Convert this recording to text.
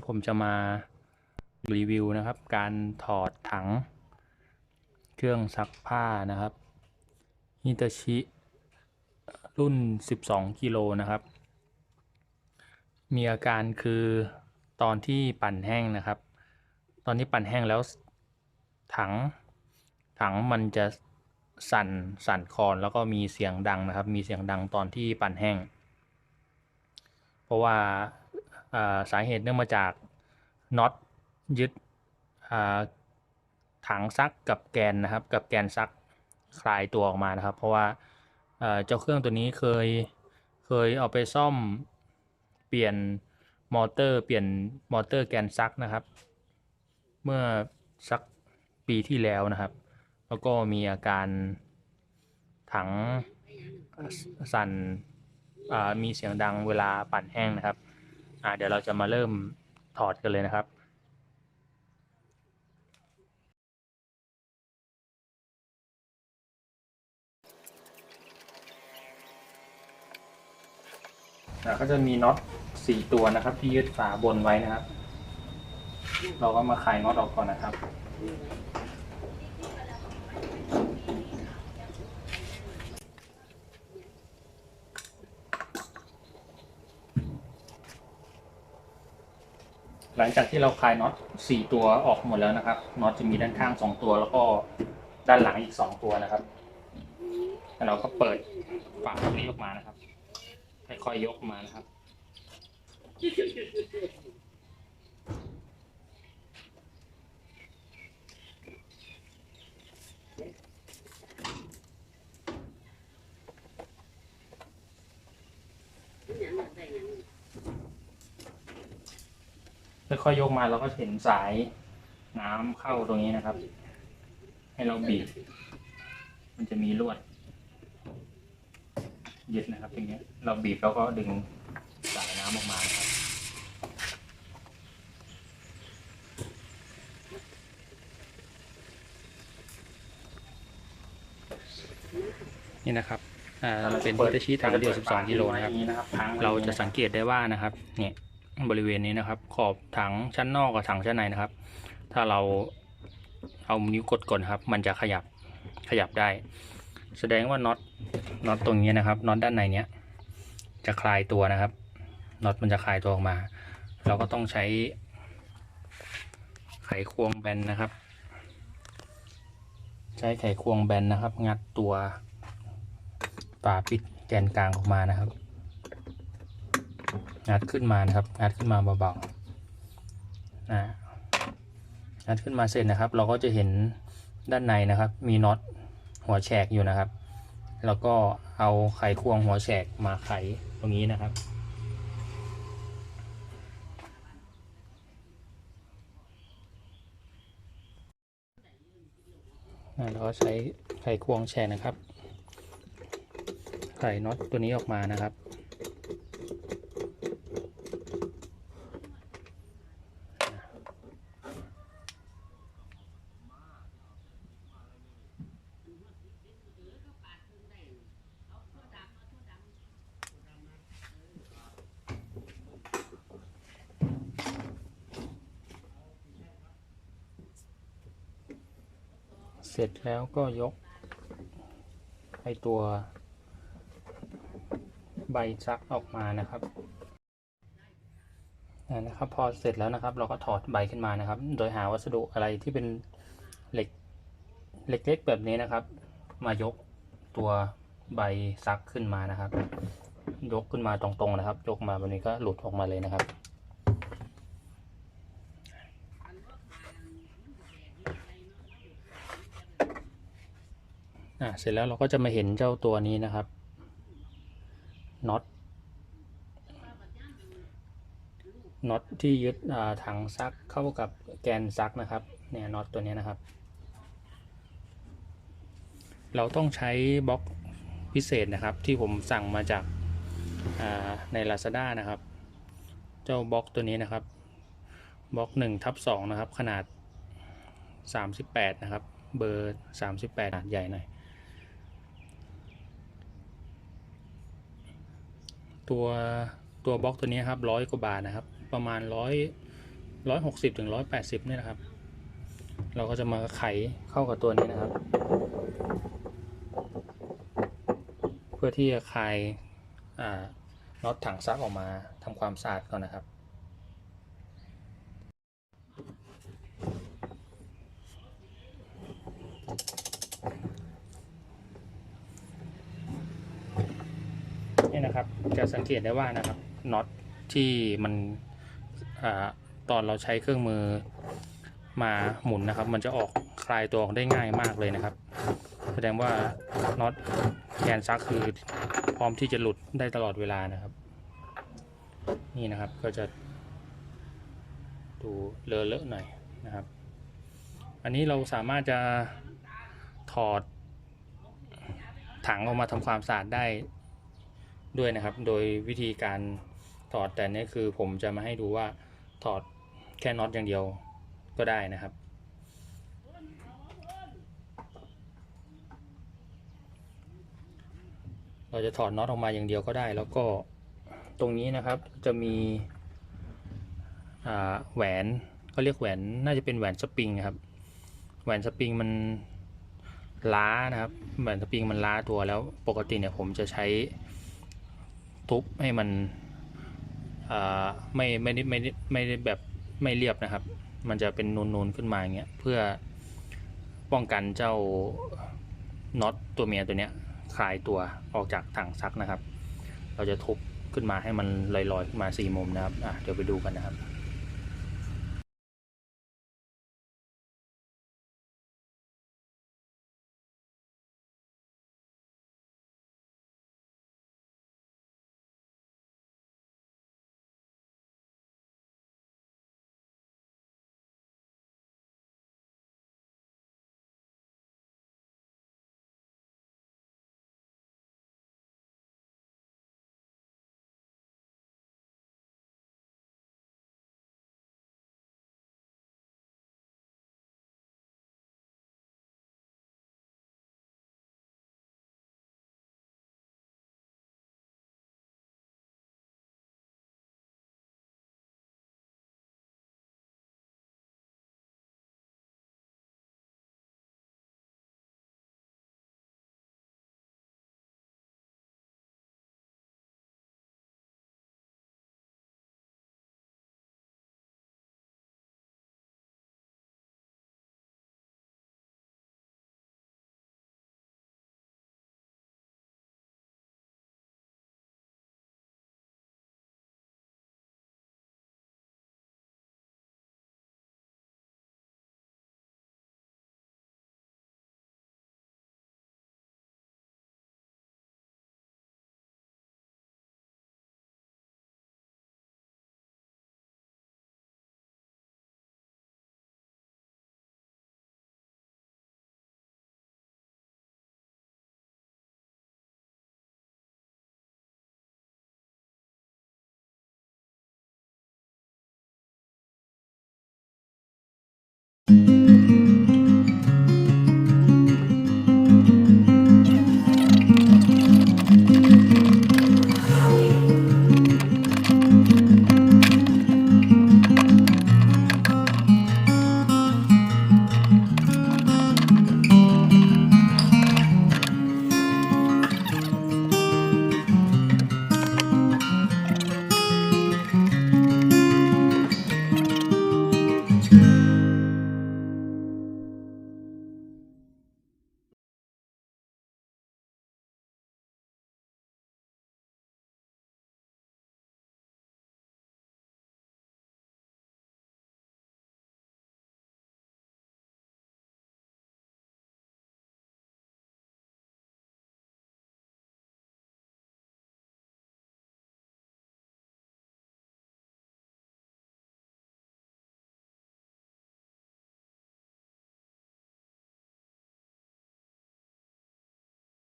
นี้ผมจะมารีวิวนะครับ การถอดถัง เครื่องซักผ้านะครับฮิตาชิ รุ่น 12 กิโลนะครับ มีอาการคือตอนที่ปั่นแห้งนะครับ ตอนที่ปั่นแห้งแล้วถังถังมันจะสั่นสั่นคลอนแล้วก็มีเสียงดังนะครับ มีเสียงดังตอนที่ปั่นแห้ง เพราะว่า สาเหตุเนื่องมาจากน็อตยึดถังซักกับแกนนะครับ กับแกนซักคลายตัวออกมานะครับ เพราะว่าเจ้าเครื่องตัวนี้เคยเคยเอาไปซ่อมเปลี่ยนมอเตอร์ เปลี่ยนมอเตอร์แกนซักนะครับ เมื่อสักปีที่แล้วนะครับ แล้วก็มีอาการถังสั่นอ่ามีเสียงดังเวลาปั่นแห้งนะครับ อ่าเดี๋ยวเราจะมาเริ่มถอดกันเลยนะครับอ่าก็จะมีน็อตสี่ตัวนะครับ ที่ยึดฝาบนไว้นะครับ เราก็มาคลายน็อตออกก่อนนะครับ หลังจากที่เราคลายน็อต4ตัวออกหมดแล้วนะครับน็อตจะมีด้านข้าง 2 ตัวแล้วก็ด้านหลังอีก 2 ตัวนะครับแล้วเราก็เปิดฝาตรงนี้ออกมานะครับค่อยๆยกมานะครับ ค่อยๆยกมาเราก็เห็นสายน้ำเข้าตรงนี้นะครับ ให้เราบีบมันจะมีลวดยึดนะครับอย่างเงี้ยเราบีบแล้วก็ดึงสายน้ำออกมานะครับ นี่นะครับอ่าเป็นฮิตาชิถังเดียว 12 กิโลนะครับ เราจะสังเกตได้ว่านะครับ เนี่ย บริเวณนี้นะครับ ขอบถังชั้นนอกกับถังชั้นในนะครับ ถ้าเราเอานิ้วกดก่อนครับ มันจะขยับขยับได้ แสดงว่าน็อตน็อตตรงนี้นะครับน็อตด้านในเนี้ยจะคลายตัวนะครับน็อตมันจะคลายตัวออกมา เราก็ต้องใช้ไขควงแบนนะครับ ใช้ไขควงแบนนะครับ งัดตัวฝาปิดแกนกลางออกมานะครับ งัดขึ้นมานะครับ งัดขึ้นมาเบาๆนะงัดขึ้นมาเสร็จนะครับ เราก็จะเห็นด้านในนะครับ มีน็อตหัวแฉกอยู่นะครับ แล้วก็เอาไขควงหัวแฉกมาไขตรงนี้นะครับอ่าเราก็ใช้ไขควงแฉกนะครับ ไขน็อตตัวนี้ออกมานะครับ ร็จแล้วก็ยกไอตัว ใบซักออกมานะครับนะครับ พอเสร็จแล้วนะครับ เราก็ถอดใบขึ้นมานะครับ โดยหาวัสดุอะไรที่เป็นเหล็กเล็กๆแบบนี้นะครับ มายกตัวใบซักขึ้นมานะครับ ยกขึ้นมาตรงๆนะครับ ยกมาแบบนี้ก็หลุดออกมาเลยนะครับ อ่าเสร็จแล้วเราก็จะมาเห็นเจ้าตัวนี้นะครับน็อตน็อตที่ยึดถังซักเข้ากับแกนซักนะครับเนี่ยน็อตตัวนี้นะครับ เราต้องใช้บล็อกพิเศษนะครับ ที่ผมสั่งมาจากาใน Lazada นะครับ เจ้าบล็อกตัวนี้นะครับบล็อก1ทับ2นะครับ ขนาด 38 นะครับ เบอร์ 38ขนาดใหญ่หน่อย ตัวตัวบล็อกตัวนี้ครับร้อยกว่าบาทนะครับ ประมาณร้อยร้อยหกสิบถึงร้อยแปดสิบนี่นะครับ เราก็จะมาไขเข้ากับตัวนี้นะครับ เพื่อที่จะคลายอ่าน็อตถังซักออกมาทำความสะอาดก่อนนะครับ นี่นะครับ จะสังเกตได้ว่านะครับน็อตที่มันอตอนเราใช้เครื่องมือมาหมุนนะครับ มันจะออกคลายตัวออกได้ง่ายมากเลยนะครับ แสดงว่าน็อตแกนซักคือพร้อมที่จะหลุดได้ตลอดเวลานะครับ นี่นะครับก็จะดูเลอะเลอะหน่อยนะครับ อันนี้เราสามารถจะถอดถังออกมาทำความสะอาดได้ ด้วยนะครับ โดยวิธีการถอดแต่นี่คือผมจะมาให้ดูว่าถอดแค่น็อตอย่างเดียวก็ได้นะครับ เราจะถอดน็อตออกมาอย่างเดียวก็ได้ แล้วก็ตรงนี้นะครับจะมีแหวนเขาเรียกแหวนน่าจะเป็นแหวนสปริงครับ แหวนสปริงมันล้านะครับ แหวนสปริงมันล้าตัวแล้วปกติเนี่ยผมจะใช้ ทุบให้มันไม่ไม่ได้ไม่ได้ไม่ได้แบบไม่เรียบนะครับ มันจะเป็นนูนๆขึ้นมาอย่างเงี้ยเพื่อป้องกันเจ้าน็อตตัวเมียตัวเนี้ยคลายตัวออกจากถังซักนะครับ เราจะทุบขึ้นมาให้มันลอยๆขึ้นมาสี่มุมนะครับอะเดี๋ยวไปดูกันนะครับ